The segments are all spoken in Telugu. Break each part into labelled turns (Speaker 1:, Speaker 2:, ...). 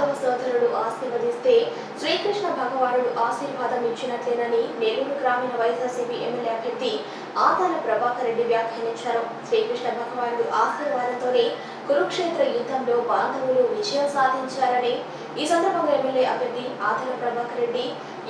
Speaker 1: ప్రేమ యాదవ సోదరుడు ఆశీర్వదిస్తే శ్రీకృష్ణ భగవానుడు ఆశీర్వాదం ఇచ్చినట్లేనని నెల్లూరు గ్రామీణ వైఎస్ఆర్సీపీ ఎమ్మెల్యే అభ్యర్థి ఆతాల ప్రభాకర్ రెడ్డి వ్యాఖ్యానించారు. శ్రీకృష్ణ భగవానుడు ఆశీర్వాదంతోనే కురుక్షేత్ర యుద్ధంలో బాంధవులు విజయం సాధించారని ఈ సందర్భంగా ఎమ్మెల్యే అభ్యర్థి ఆతాల ప్రభాకర్ రెడ్డి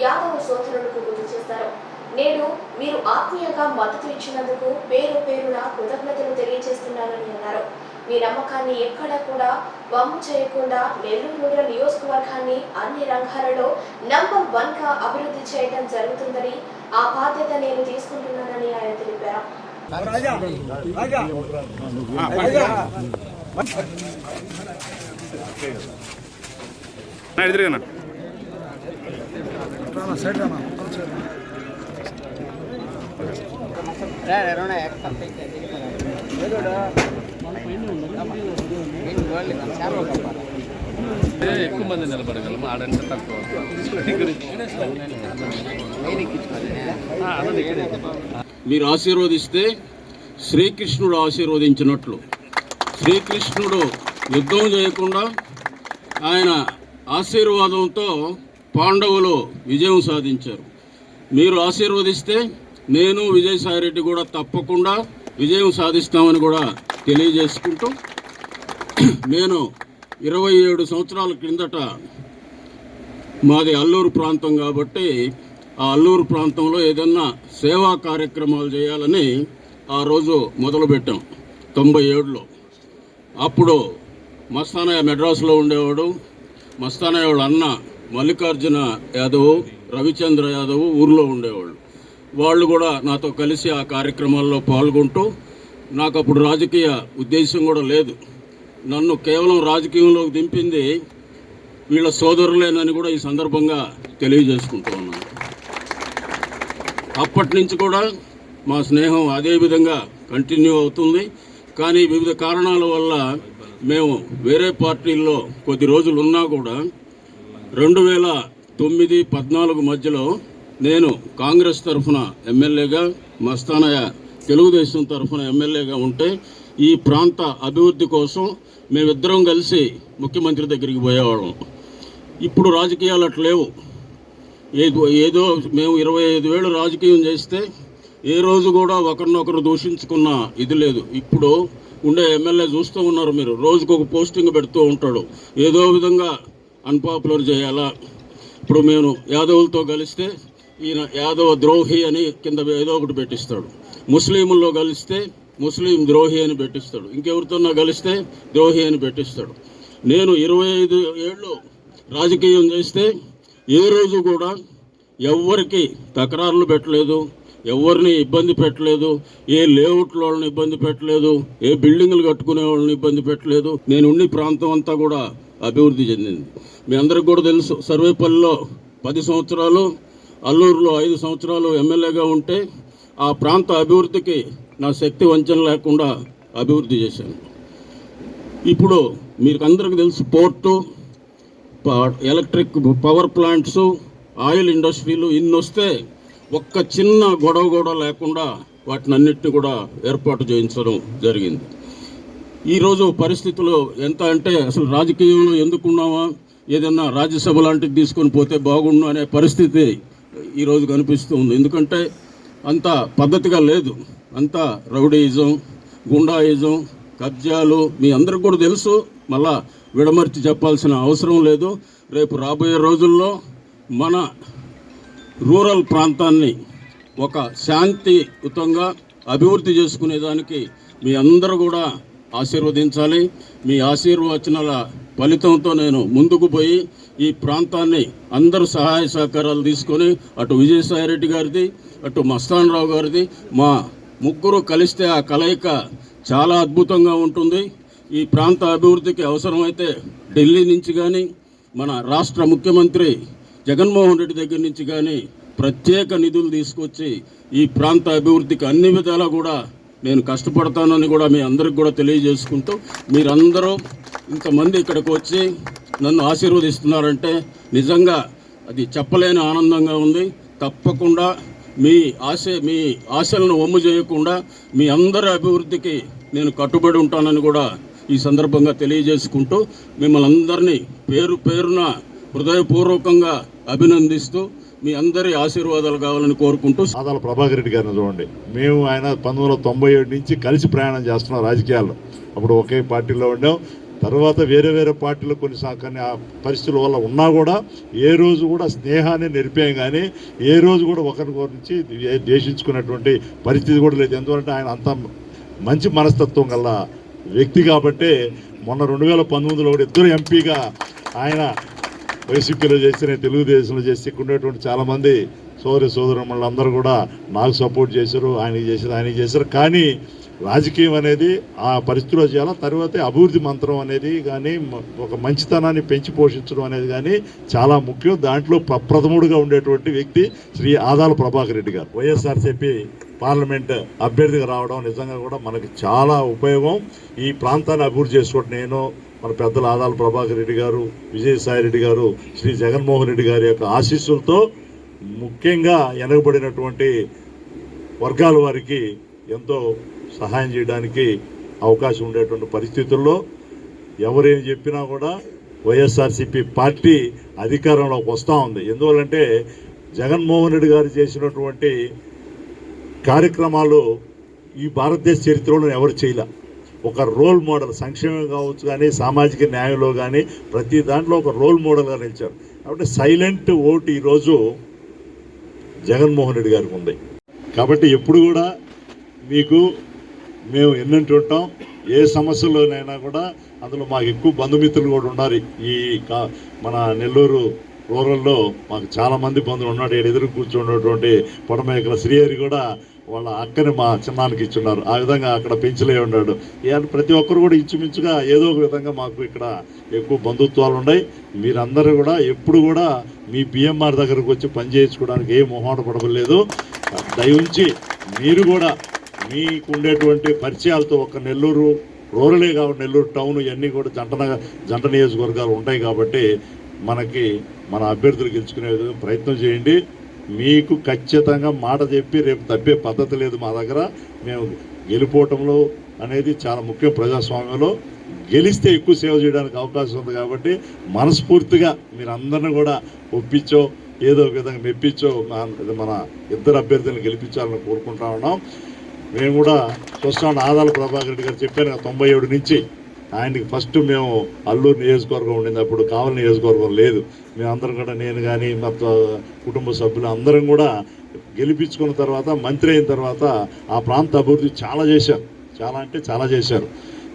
Speaker 1: యాదవ సోదరులకు గుర్తు చేశారు. నేను మీరు ఆత్మీయంగా మద్దతు ఇచ్చినందుకు పేరు పేరున కృతజ్ఞతలు తెలియజేస్తున్నానని అన్నారు. మీ నమ్మకాన్ని ఎక్కడ కూడా వమ్ము చేయకుండా నెల్లూరు రూరల్ నియోజకవర్గాన్ని అన్ని రంగాలలో నంబర్ వన్గా అభివృద్ధి చేయడం జరుగుతుందని ఆ బాధ్యత నేను తీసుకుంటున్నానని ఆయన తెలిపారు
Speaker 2: ఎక్కువ మంది నిలబడగలము ఆడంటే తక్కువ
Speaker 3: మీరు ఆశీర్వదిస్తే శ్రీకృష్ణుడు ఆశీర్వదించినట్లు. శ్రీకృష్ణుడు యుద్ధం చేయకుండా ఆయన ఆశీర్వాదంతో పాండవులు విజయం సాధించారు. మీరు ఆశీర్వదిస్తే నేను విజయసాయిరెడ్డి కూడా తప్పకుండా విజయం సాధిస్తామని కూడా తెలియజేసుకుంటూ నేను ఇరవై ఏడు సంవత్సరాల క్రిందట మాది అల్లూరు ప్రాంతం కాబట్టి ఆ అల్లూరు ప్రాంతంలో ఏదన్నా సేవా కార్యక్రమాలు చేయాలని ఆ రోజు మొదలుపెట్టాం తొంభై ఏడులో. అప్పుడు మస్తానయ్య మెడ్రాస్లో ఉండేవాడు. మస్తానయ్య వాళ్ళ అన్న మల్లికార్జున యాదవ్ రవిచంద్ర యాదవ్ ఊర్లో ఉండేవాళ్ళు. వాళ్ళు కూడా నాతో కలిసి ఆ కార్యక్రమాల్లో పాల్గొంటూ నాకు అప్పుడు రాజకీయ ఉద్దేశం కూడా లేదు. నన్ను కేవలం రాజకీయంలోకి దింపింది వీళ్ళ సోదరులేనని కూడా ఈ సందర్భంగా తెలియజేసుకుంటూ ఉన్నాను. అప్పటి నుంచి కూడా మా స్నేహం అదే విధంగా కంటిన్యూ అవుతుంది. కానీ వివిధ కారణాల వల్ల మేము వేరే పార్టీల్లో కొద్ది రోజులు ఉన్నా కూడా రెండు వేల తొమ్మిది పద్నాలుగు మధ్యలో నేను కాంగ్రెస్ తరఫున ఎమ్మెల్యేగా మస్తానయ్య తెలుగుదేశం తరఫున ఎమ్మెల్యేగా ఉంటే ఈ ప్రాంత అభివృద్ధి కోసం మేమిద్దరం కలిసి ముఖ్యమంత్రి దగ్గరికి పోయేవాళ్ళం. ఇప్పుడు రాజకీయాలు అట్లా లేవు. ఏదో ఏదో మేము ఇరవై ఐదు వేలు రాజకీయం చేస్తే ఏ రోజు కూడా ఒకరినొకరు దూషించుకున్న ఇది లేదు. ఇప్పుడు ఉండే ఎమ్మెల్యే చూస్తూ ఉన్నారు మీరు. రోజుకు ఒక పోస్టింగ్ పెడుతూ ఉంటాడు. ఏదో విధంగా అన్పాపులర్ చేయాలా? ఇప్పుడు మేము యాదవులతో కలిస్తే ఈయన యాదవ ద్రోహి అని కింద ఏదో ఒకటి పెట్టిస్తాడు. ముస్లింల్లో కలిస్తే ముస్లిం ద్రోహి అని పెట్టిస్తాడు. ఇంకెవరితోన్నా కలిస్తే ద్రోహి అని పెట్టిస్తాడు. నేను ఇరవై ఐదు ఏళ్ళు రాజకీయం చేస్తే ఏ రోజు కూడా ఎవ్వరికి తకరారులు పెట్టలేదు ఎవరిని ఇబ్బంది పెట్టలేదు ఏ లేఅవుట్ వాళ్ళని ఇబ్బంది పెట్టలేదు ఏ బిల్డింగ్లు కట్టుకునే వాళ్ళని ఇబ్బంది పెట్టలేదు. నేను ఉండి ప్రాంతం అంతా కూడా అభివృద్ధి చెందింది. మీ అందరికి కూడా తెలుసు సర్వేపల్లిలో పది సంవత్సరాలు అల్లూరులో ఐదు సంవత్సరాలు ఎమ్మెల్యేగా ఉంటే ఆ ప్రాంత అభివృద్ధికి నా శక్తి వంచన లేకుండా అభివృద్ధి చేశాను. ఇప్పుడు మీకు అందరికి తెలుసు పోర్టు ప- ఎలక్ట్రిక్ పవర్ ప్లాంట్స్ ఆయిల్ ఇండస్ట్రీలు ఇన్ని వస్తే ఒక్క చిన్న గొడవ కూడా లేకుండా వాటిని అన్నిటిని కూడా ఏర్పాటు చేయించడం జరిగింది. ఈరోజు పరిస్థితులు ఎంత అంటే అసలు రాజకీయంలో ఎందుకున్నామా ఏదన్నా రాజ్యసభ లాంటిది తీసుకొని పోతే బాగుండు అనే పరిస్థితి ఈరోజు కనిపిస్తూ ఉంది. ఎందుకంటే అంత పద్ధతిగా లేదు. అంతా రౌడీయిజం గుండాయిజం కబ్జాలు మీ అందరికి కూడా తెలుసు. మళ్ళా విడమర్చి చెప్పాల్సిన అవసరం లేదు. రేపు రాబోయే రోజుల్లో మన రూరల్ ప్రాంతాన్ని ఒక శాంతియుతంగా అభివృద్ధి చేసుకునేదానికి మీ అందరూ కూడా ఆశీర్వదించాలి. మీ ఆశీర్వచనాల ఫలితంతో నేను ముందుకు పోయి ఈ ప్రాంతాన్ని అందరూ సహాయ సహకారాలు తీసుకొని అటు విజయసాయిరెడ్డి గారిది అటు మస్తాన్ రావు గారిది మా ముగ్గురు కలిస్తే ఆ కలయిక చాలా అద్భుతంగా ఉంటుంది. ఈ ప్రాంత అభివృద్ధికి అవసరమైతే ఢిల్లీ నుంచి కానీ మన రాష్ట్ర ముఖ్యమంత్రి జగన్మోహన్ రెడ్డి దగ్గర నుంచి కానీ ప్రత్యేక నిధులు తీసుకొచ్చి ఈ ప్రాంత అభివృద్ధికి అన్ని విధాలా కూడా నేను కష్టపడతానని కూడా మీ అందరికి కూడా తెలియజేసుకుంటూ మీరందరూ ఇంతమంది ఇక్కడికి వచ్చి నన్ను ఆశీర్వదిస్తున్నారంటే నిజంగా అది చెప్పలేని ఆనందంగా ఉంది. తప్పకుండా మీ ఆశ మీ ఆశలను ఒమ్ము చేయకుండా మీ అందరి అభివృద్ధికి నేను కట్టుబడి ఉంటానని కూడా ఈ సందర్భంగా తెలియజేసుకుంటూ మిమ్మల్ని అందరినీ పేరు పేరున హృదయపూర్వకంగా అభినందిస్తూ మీ అందరి ఆశీర్వాదాలు కావాలని కోరుకుంటూ
Speaker 4: ఆదాల ప్రభాకర్ రెడ్డి గారిని చూడండి. మేము ఆయన పంతొమ్మిది వందల తొంభై ఏడు నుంచి కలిసి ప్రయాణం చేస్తున్నాం రాజకీయాల్లో. అప్పుడు ఒకే పార్టీలో ఉండాం. తర్వాత వేరే వేరే పార్టీలు కొన్ని సా- కొన్ని ఆ పరిస్థితుల వల్ల ఉన్నా కూడా ఏ రోజు కూడా స్నేహాన్ని నిరిపాం కానీ ఏ రోజు కూడా ఒకరి గురించి ద్వేషించుకున్నటువంటి పరిస్థితి కూడా లేదు. ఎందుకంటే ఆయన అంత మంచి మనస్తత్వం గల వ్యక్తి కాబట్టి మొన్న రెండు వేల పంతొమ్మిదిలో కూడా ఇద్దరు ఎంపీగా ఆయన వైసీపీలో చేసిన తెలుగుదేశంలో చేసి ఇక్కడ ఉండేటువంటి చాలామంది సోదరి సోదరులు అందరూ కూడా నాకు సపోర్ట్ చేశారు ఆయనకి చేశారు ఆయనకి చేశారు. కానీ రాజకీయం అనేది ఆ పరిస్థితిలో చేయాలి? తర్వాత అభివృద్ధి మంత్రం అనేది కానీ ఒక మంచితనాన్ని పెంచి పోషించడం అనేది కానీ చాలా ముఖ్యం. దాంట్లో ప్రప్రథముడుగా ఉండేటువంటి వ్యక్తి శ్రీ ఆదాల ప్రభాకర్ రెడ్డి గారు. వైఎస్ఆర్సీపీ పార్లమెంట్ అభ్యర్థిగా రావడం నిజంగా కూడా మనకి చాలా ఉపయోగం. ఈ ప్రాంతాన్ని అభివృద్ధి చేసుకోవడం నేను మన పెద్దల ఆదాల ప్రభాకర్ రెడ్డి గారు విజయసాయి రెడ్డి గారు శ్రీ జగన్మోహన్ రెడ్డి గారి యొక్క ఆశీస్సులతో ముఖ్యంగా వెనకబడినటువంటి వర్గాల వారికి ఎంతో సహాయం చేయడానికి అవకాశం ఉండేటువంటి పరిస్థితుల్లో ఎవరేం చెప్పినా కూడా వైఎస్ఆర్సీపీ పార్టీ అధికారంలోకి వస్తూ ఉంది. ఎందువల్లంటే జగన్మోహన్ రెడ్డి గారు చేసినటువంటి కార్యక్రమాలు ఈ భారతదేశ చరిత్రలో ఎవరు చేయలే. ఒక రోల్ మోడల్ సంక్షేమం కావచ్చు కానీ సామాజిక న్యాయంలో కానీ ప్రతి దాంట్లో ఒక రోల్ మోడల్గా నిలిచారు. కాబట్టి సైలెంట్ ఓటు ఈరోజు జగన్మోహన్ రెడ్డి గారికి ఉంది. కాబట్టి ఎప్పుడు కూడా మీకు మేము ఎన్నంటుంటాం ఏ సమస్యలోనైనా కూడా అందులో మాకు ఎక్కువ బంధుమిత్రులు కూడా ఉన్నారు ఈ మన నెల్లూరు రూరల్లో మాకు చాలా మంది బంధువులు ఉన్నాడు ఇక్కడ ఎదురు కూర్చున్నటువంటి పొడమేకల శ్రీహరి కూడా వాళ్ళ అక్కని మా చిన్నానికి ఇచ్చున్నారు. ఆ విధంగా అక్కడ పెంచలే ఉన్నాడు. ప్రతి ఒక్కరు కూడా ఇంచుమించుగా ఏదో ఒక విధంగా మాకు ఇక్కడ ఎక్కువ బంధుత్వాలు ఉన్నాయి. మీరందరూ కూడా ఎప్పుడు కూడా మీ పిఎంఆర్ దగ్గరకు వచ్చి పని చేయించుకోవడానికి ఏ మొహాట పడవలేదు. దయవుంచి మీరు కూడా మీకు ఉండేటువంటి పరిచయాలతో ఒక నెల్లూరు రూరలే కాబట్టి నెల్లూరు టౌన్ ఇవన్నీ కూడా జంట జంట నియోజకవర్గాలు ఉంటాయి కాబట్టి మనకి మన అభ్యర్థులు గెలుచుకునే ప్రయత్నం చేయండి. మీకు ఖచ్చితంగా మాట చెప్పి రేపు తప్పే పద్ధతి లేదు మా దగ్గర. మేము గెలిపోవటంలో అనేది చాలా ముఖ్యం ప్రజాస్వామ్యంలో. గెలిస్తే ఎక్కువ సేవ చేయడానికి అవకాశం ఉంది కాబట్టి మనస్ఫూర్తిగా మీరు అందరిని కూడా ఒప్పించో ఏదో ఒక విధంగా మెప్పించో మన- మన ఇద్దరు అభ్యర్థులను గెలిపించాలని కోరుకుంటా ఉన్నాం. మేము కూడా చూస్తాం ఆదాల ప్రభాకర్ రెడ్డి గారు చెప్పాను తొంభై ఏడు నుంచి ఆయనకి ఫస్ట్ మేము అల్లూరు నియోజకవర్గం ఉండింది అప్పుడు కావలి నియోజకవర్గం లేదు. మేమందరం కూడా నేను కానీ మా కుటుంబ సభ్యులు అందరం కూడా గెలిపించుకున్న తర్వాత మంత్రి అయిన తర్వాత ఆ ప్రాంత అభివృద్ధి చాలా చేశారు. చాలా అంటే చాలా చేశారు.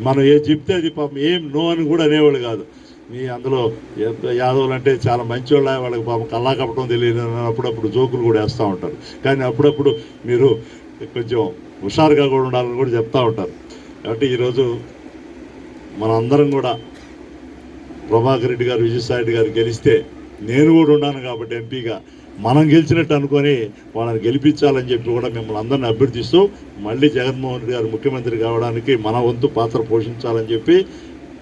Speaker 4: మనం ఏ చెప్తే అది పాపం ఏం నో అని కూడా అనేవాళ్ళు కాదు. మీ అందులో ఎంత యాదవులు అంటే చాలా మంచివాళ్ళ వాళ్ళకి పాపం కల్లా కప్పడం తెలియదు అప్పుడప్పుడు జోకులు కూడా వేస్తూ ఉంటారు. కానీ అప్పుడప్పుడు మీరు కొంచెం హుషారుగా కూడా ఉండాలని కూడా చెప్తూ ఉంటారు. కాబట్టి ఈరోజు మనందరం కూడా ప్రభాకర్ రెడ్డి గారు విజయసాయి రెడ్డి గారు గెలిస్తే నేను కూడా ఉన్నాను కాబట్టి ఎంపీగా మనం గెలిచినట్టు అనుకొని వాళ్ళని గెలిపించాలని చెప్పి కూడా మిమ్మల్ని అందరిని అభ్యర్థిస్తూ మళ్ళీ జగన్మోహన్ రెడ్డి గారు ముఖ్యమంత్రి కావడానికి మన వంతు పాత్ర పోషించాలని చెప్పి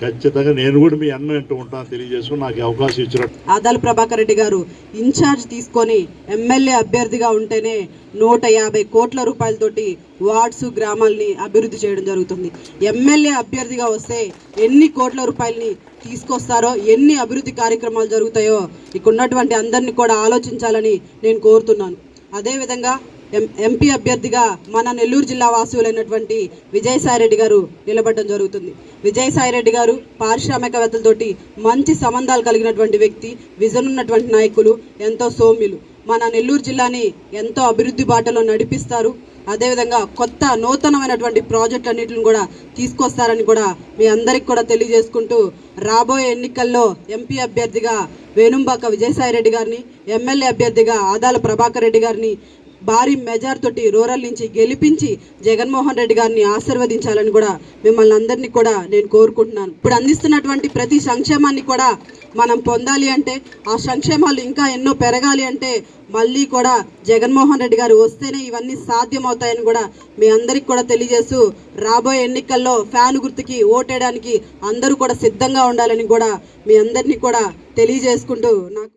Speaker 4: ఖచ్చితంగా నేను కూడా మీ అన్న అంటూ ఉంటాను తెలియజేసుకుని నాకు అవకాశం ఇచ్చినట్టు.
Speaker 5: ఆదాల ప్రభాకర్ రెడ్డి గారు ఇన్ఛార్జ్ తీసుకొని ఎమ్మెల్యే అభ్యర్థిగా ఉంటేనే నూట యాభై కోట్ల రూపాయలతోటి వార్డ్స్ గ్రామాల్ని అభివృద్ధి చేయడం జరుగుతుంది. ఎమ్మెల్యే అభ్యర్థిగా వస్తే ఎన్ని కోట్ల రూపాయలని తీసుకొస్తారో ఎన్ని అభివృద్ధి కార్యక్రమాలు జరుగుతాయో ఇక్కడ ఉన్నటువంటి అందరినీ కూడా ఆలోచించాలని నేను కోరుతున్నాను. అదేవిధంగా ఎం ఎంపీ అభ్యర్థిగా మన నెల్లూరు జిల్లా వాసులైనటువంటి విజయసాయిరెడ్డి గారు నిలబడడం జరుగుతుంది. విజయసాయిరెడ్డి గారు పారిశ్రామికవేత్తలతోటి మంచి సంబంధాలు కలిగినటువంటి వ్యక్తి విజన్ ఉన్నటువంటి నాయకులు ఎంతో సౌమ్యులు. మన నెల్లూరు జిల్లాని ఎంతో అభివృద్ధి బాటలో నడిపిస్తారు. అదేవిధంగా కొత్త నూతనమైనటువంటి ప్రాజెక్టులన్నింటిని కూడా తీసుకొస్తారని కూడా మీ అందరికి కూడా తెలియజేసుకుంటూ రాబోయే ఎన్నికల్లో ఎంపీ అభ్యర్థిగా వేణుంబాక విజయసాయిరెడ్డి గారిని ఎమ్మెల్యే అభ్యర్థిగా ఆదాల ప్రభాకర్ రెడ్డి గారిని భారీ మెజార్తోటి రూరల్ నుంచి గెలిపించి జగన్మోహన్ రెడ్డి గారిని ఆశీర్వదించాలని కూడా మిమ్మల్ని అందరినీ కూడా నేను కోరుకుంటున్నాను. ఇప్పుడు అందిస్తున్నటువంటి ప్రతి సంక్షేమాన్ని కూడా మనం పొందాలి అంటే ఆ సంక్షేమాలు ఇంకా ఎన్నో పెరగాలి అంటే మళ్ళీ కూడా జగన్మోహన్ రెడ్డి గారు వస్తేనే ఇవన్నీ సాధ్యమవుతాయని కూడా మీ అందరికి కూడా తెలియజేస్తూ రాబోయే ఎన్నికల్లో ఫ్యాన్ గుర్తుకి ఓటేయడానికి అందరూ కూడా సిద్ధంగా ఉండాలని కూడా మీ అందరినీ కూడా తెలియజేసుకుంటూ నాకు